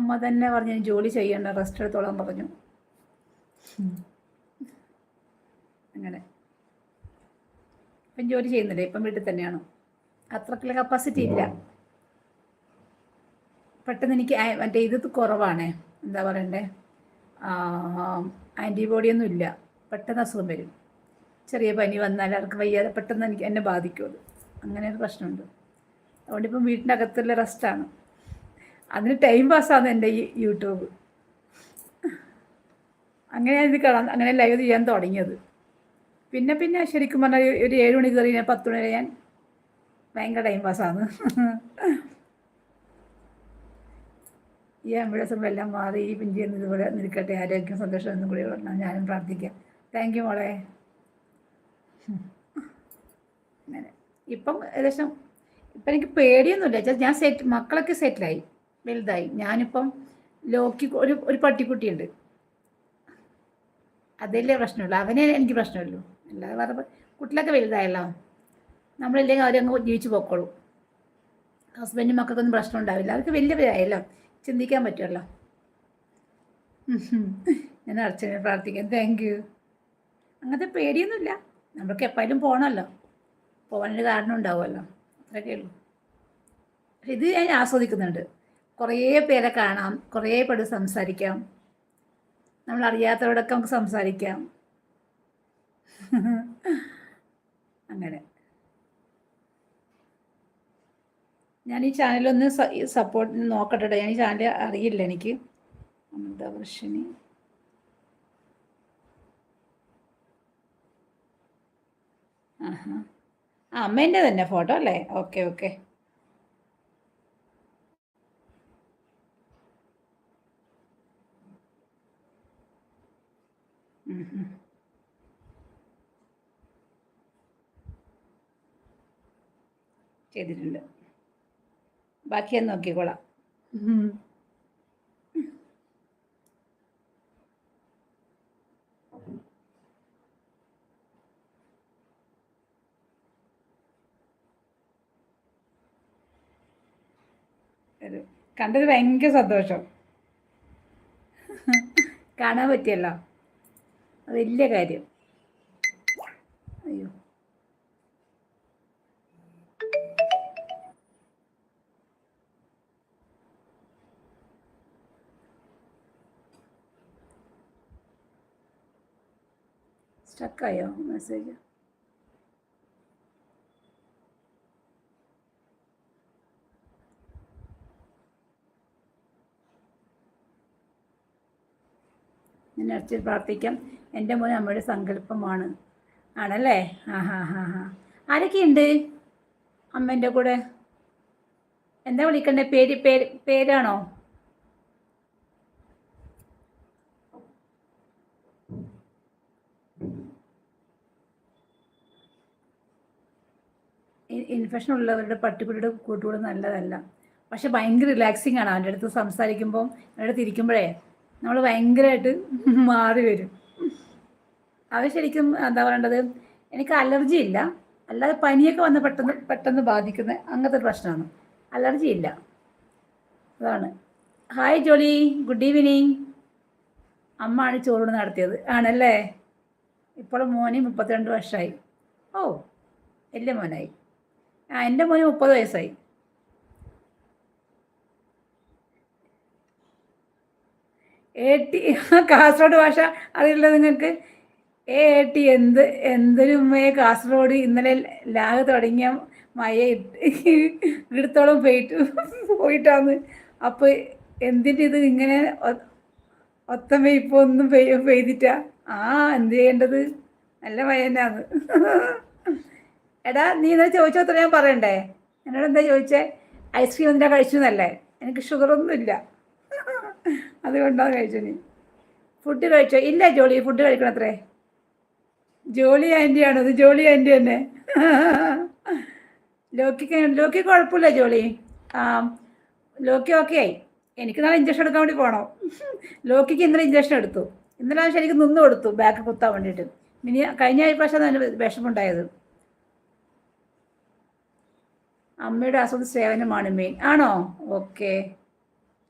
അമ്മ തന്നെ പറഞ്ഞു "ഇനി ജോലി ചെയ്യണ്ട റെസ്റ്റ് എടുത്തോളാൻ പറഞ്ഞു. അങ്ങനെ. ഇപ്പം ജോലി ചെയ്യുന്നില്ല? ഇപ്പം വീട്ടിൽ തന്നെയാണ്? അത്രക്കുള്ള കപ്പാസിറ്റി ഇല്ല. പെട്ടെന്ന് എനിക്ക് മറ്റേ ഇത് കുറവാണ്. എന്താ പറയണ്ടേ? ആന്റിബോഡി ഒന്നും ഇല്ല. പെട്ടെന്ന് അസുഖം വരും. ചെറിയ പനി വന്നാൽ അവർക്ക് വയ്യാതെ പെട്ടെന്ന് എനിക്ക് എന്നെ ബാധിക്കും അത്. അങ്ങനെ ഒരു പ്രശ്നമുണ്ട്. അതുകൊണ്ട് ഇപ്പം വീട്ടിന്റെ അകത്തുള്ള റെസ്റ്റാണ് അതിന് ടൈം പാസ്സാണ് എന്റെ ഈ യൂട്യൂബ്. അങ്ങനെ ഇത് കാണാൻ അങ്ങനെ ലൈവ് ചെയ്യാൻ തുടങ്ങിയത്. പിന്നെ പിന്നെ ശരിക്കും പറഞ്ഞാൽ ഒരു ഏഴ് മണി കയറി ഞാൻ പത്ത് മണി വരെ ഞാൻ ഭയങ്കര ടൈം പാസ്സാണ് ഈ ആംബുലൻസുകളെല്ലാം മാറി ഈ പിഞ്ചി ഇതുപോലെ നിൽക്കട്ടെ ആരോഗ്യം സന്തോഷം എന്നും കൂടി പറഞ്ഞാൽ ഞാനും പ്രാർത്ഥിക്കാം. താങ്ക് യു മോളെ. അങ്ങനെ. ഇപ്പം ഏകദേശം ഇപ്പം എനിക്ക് പേടിയൊന്നുമില്ല. ഞാൻ സെറ്റ് മക്കളൊക്കെ സെറ്റിലായി വലുതായി. ഞാനിപ്പം ലോക്കി ഒരു ഒരു പട്ടിക്കുട്ടിയുണ്ട്. അതല്ലേ പ്രശ്നമുള്ളൂ. അവനെ എനിക്ക് പ്രശ്നമുള്ളൂ. അല്ലാതെ വേറെ കുട്ടികളൊക്കെ വലുതായല്ലോ. നമ്മളില്ലെങ്കിൽ അവരങ്ങ് ജീവിച്ചു പോക്കോളൂ. ഹസ്ബൻഡും മക്കൾക്കൊന്നും പ്രശ്നം ഉണ്ടാവില്ല. അവർക്ക് വലിയവരായല്ലോ ചിന്തിക്കാൻ പറ്റുമല്ലോ. ഞാൻ അർച്ചനെ പ്രാർത്ഥിക്കാം. താങ്ക് യു അങ്ങനത്തെ പേടിയൊന്നുമില്ല. നമ്മൾക്ക് എപ്പോഴും പോകണമല്ലോ പോകാനൊരു കാരണം ഉണ്ടാവുമല്ലോ. അത്രയൊക്കെ ഉള്ളൂ. ഇത് ഞാൻ ആസ്വദിക്കുന്നുണ്ട്. കുറേ പേരെ കാണാം കുറേ പേര് സംസാരിക്കാം. നമ്മൾ അറിയാത്തവരോടൊക്കെ നമുക്ക് സംസാരിക്കാം. അങ്ങനെ. ഞാൻ ഈ ചാനലൊന്ന് സപ്പോർട്ട് നോക്കട്ടെ ഞാൻ ഈ ചാനൽ അറിയില്ല എനിക്ക്. അമൃതവർഷിണി ആഹാ. ആ അമ്മേന്റെ തന്നെ ഫോട്ടോ അല്ലേ? ഓക്കെ ഓക്കെ ചെയ്തിട്ടുണ്ട്. ബാക്കി ഞാൻ നോക്കിക്കോളാം കണ്ടത് ഭയങ്കര സന്തോഷം. കാണാൻ പറ്റിയല്ലോ? വലിയ കാര്യം. അയ്യോ. സ്റ്റക്കായോ മെസ്സേജ് ഞാൻ അച്ഛൻ പ്രാർത്ഥിക്കാം. എന്റെ മോൻ അമ്മയുടെ സങ്കല്പമാണ്. ആണല്ലേ? ആ ഹാ ഹാ ഹാ ആരൊക്കെയുണ്ട്? അമ്മേന്റെ കൂടെ. എന്താ വിളിക്കണ്ടേ? പേര് പേര് പേരാണോ? ഇൻഫെക്ഷൻ ഉള്ളവരുടെ പട്ടിക്കുട്ടിയുടെ കൂട്ടുകൂടെ നല്ലതല്ല. പക്ഷെ ഭയങ്കര റിലാക്സിങ് ആണ്. അവന്റെ അടുത്ത് സംസാരിക്കുമ്പോൾ അവരുടെ അടുത്ത് ഇരിക്കുമ്പോഴേ നമ്മൾ ഭയങ്കരമായിട്ട് മാറി വരും. അവ ശരിക്കും എന്താ പറയേണ്ടത് എനിക്ക് അലർജി ഇല്ല. അല്ലാതെ പനിയൊക്കെ വന്ന് പെട്ടെന്ന് പെട്ടെന്ന് ബാധിക്കുന്ന അങ്ങനത്തെ ഒരു പ്രശ്നമാണ്. അലർജി ഇല്ല. അതാണ്. ഹായ് ജോളി ഗുഡ് ഈവനിങ് അമ്മ ആണ് ചോറൂണ് നടത്തിയത്. ആണല്ലേ? ഇപ്പോൾ മോന് മുപ്പത്തിരണ്ട് വർഷമായി ഓ എന്റെ മോനായി. ആ എന്റെ മോന് മുപ്പത് വയസ്സായി. ഏട്ടി കാസർഗോഡ് ഭാഷ അറിയില്ല നിങ്ങൾക്ക്? ഏ ഏട്ടി എന്ത് എന്തൊരു ഉമ്മയെ. കാസർഗോഡ് ഇന്നലെ ലാഗ് തുടങ്ങിയ മഴ ഇടത്തോളം പോയിട്ട് പോയിട്ടാന്ന്. അപ്പോൾ എന്തിന്റെ ഇത്? ഇങ്ങനെ ഒത്തമേ ഇപ്പൊ ഒന്നും പെയ്യ പെയ്തിട്ടാ. ആ എന്ത് ചെയ്യേണ്ടത്? നല്ല മയന്നാന്ന് എടാ നീ ഇന്നലെ ചോദിച്ചോ അത്ര ഞാൻ പറയണ്ടേ? എന്നോട് എന്താ ചോദിച്ചേ? ഐസ്ക്രീം എന്തിനാ കഴിച്ചു എന്നല്ലേ എനിക്ക് ഷുഗറൊന്നും ഇല്ല. അതുകൊണ്ടാണ് കഴിച്ചു നീ. ഫുഡ് കഴിച്ചോ? ഇല്ല ജോളി ഫുഡ് കഴിക്കണത്രേ. ജോളി ആന്റി ആണ് അത് ജോളി ആന്റി തന്നെ. ലോക്കിക്ക് ലോക്കി കുഴപ്പമില്ല ജോളി. ആ ലോക്കി ഓക്കെ ആയി. എനിക്ക് നാളെ ഇഞ്ചക്ഷൻ എടുക്കാൻ വേണ്ടി പോകണം ലോക്കിക്ക് ഇന്നലെ ഇഞ്ചക്ഷൻ എടുത്തു. ഇന്നലെ ശരിക്കും നിന്ന് കൊടുത്തു ബാക്ക് കുത്താൻ വേണ്ടിയിട്ട്. ഇനി കഴിഞ്ഞ പ്രാവശ്യം അതിന് വിഷമുണ്ടായത് അമ്മയുടെ അസുഖ സേവനമാണ് മെയിൻ ആണോ? ഓക്കെ.